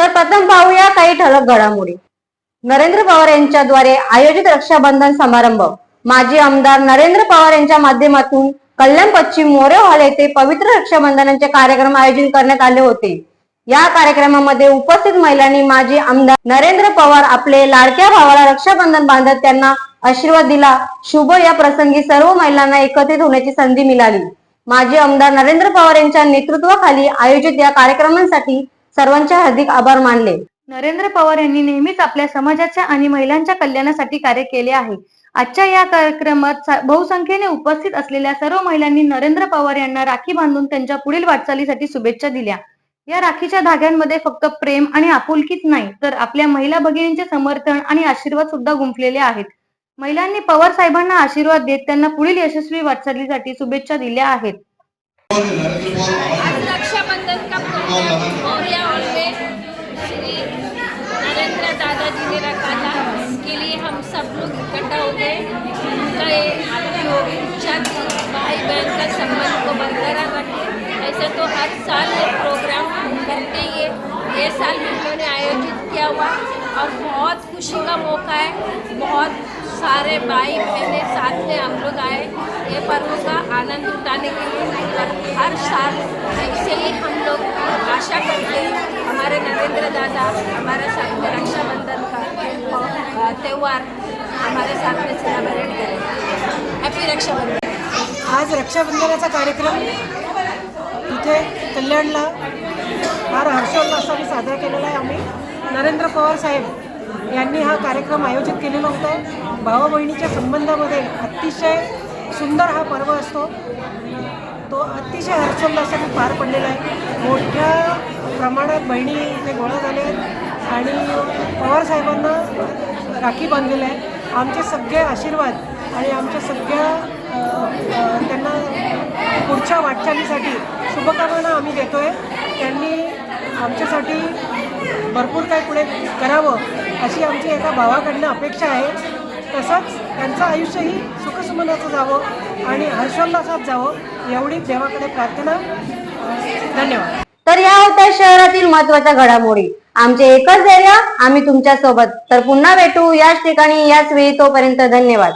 तर प्रथम पाहूया काही ठळक घडामोडी. नरेंद्र पवार यांच्याद्वारे आयोजित रक्षाबंधन समारंभ माजी आमदार नरेंद्र पवार यांच्या माध्यमातून कल्याण पश्चिम मोरे हॉल येथे पवित्र रक्षाबंधनाचे कार्यक्रम आयोजित करण्यात आले होते. या कार्यक्रमामध्ये उपस्थित महिलांनी माजी आमदार नरेंद्र पवार आपले लाडक्या भावाला रक्षाबंधन बांधत त्यांना आशीर्वाद दिला. शुभ या प्रसंगी सर्व महिलांना एकत्रित होण्याची संधी मिळाली. माजी आमदार नरेंद्र पवार यांच्या नेतृत्वाखाली आयोजित या कार्यक्रमांसाठी सर्वांचे हार्दिक आभार मानले. नरेंद्र पवार यांनी नेहमीच आपल्या समाजाच्या आणि महिलांच्या कल्याणासाठी कार्य केले आहे. आजच्या या कार्यक्रमात बहुसंख्येने उपस्थित असलेल्या सर्व महिलांनी नरेंद्र पवार यांना राखी बांधून त्यांच्या पुढील वाटचालीसाठी शुभेच्छा दिल्या. या राखीच्या धाग्यांमध्ये फक्त प्रेम आणि आपुलकीच नाही तर आपल्या महिला भगिनींचे समर्थन आणि आशीर्वाद सुद्धा गुंफलेले आहेत. महिलांनी पवार साहेबांना आशीर्वाद देत त्यांना पुढील यशस्वी वाटचालीसाठी शुभेच्छा दिल्या आहेत. मौर्या हॉल में श्री नरेंद्र दादाजी ने रखा था। इसके लिए हम सब लोग इकट्ठा हो गए। उनका ये भाई बहन का संबंध को बरकरार रखें। ऐसे तो हर साल ये प्रोग्राम करते ही ये साल भी उन्होंने आयोजित किया हुआ। और बहुत खुशी का मौका है। बहुत सारे भाई बहने साथ में हम लोग आए। ये पर्व का आनंद उठाने के लिए। हर साल ऐसे ही आशा करते हमारे नरेंद्र दादा हमारे साथ रक्षाबंधन का त्यौहार हमारे साथ में सेलिब्रेट करें। हॅपी रक्षाबंधन। आज रक्षाबंधनाचा कार्यक्रम इथे कल्याणला फार हर्षोल्लासाने साजरा केलेला आहे आम्ही. नरेंद्र पवार साहेब यांनी हा कार्यक्रम आयोजित केलेला होता. भावा बहिणीच्या संबंधामध्ये अतिशय सुंदर हा पर्व असतो. तो अतिशय हर्षोल्लासाने पार पडलेला आहे. मोठ्या प्रमाणात बहिणी इथे गोळा झाल्या आहेत आणि पवारसाहेबांना राखी बांधलेल्या आहे आमचे सगळे आशीर्वाद आणि आमच्या सगळ्या त्यांना पुढच्या वाटचालीसाठी शुभकामना आम्ही देतो आहे त्यांनी आमच्यासाठी भरपूर काही पुढे करावं अशी आमची एका भावाकडनं अपेक्षा आहे. तसंच त्यांचं आयुष्यही सुखसुमनाचं जावं आणि हर्षोल्लासात जावं एवढी देवाकडे प्रार्थना. धन्यवाद. तर या होत्या शहरातील महत्त्वाच्या घडामोडी. आमचे एकच धैर्य आम्ही तुमच्यासोबत तर पुन्हा भेटू याच ठिकाणी याच वेळी तोपर्यंत धन्यवाद.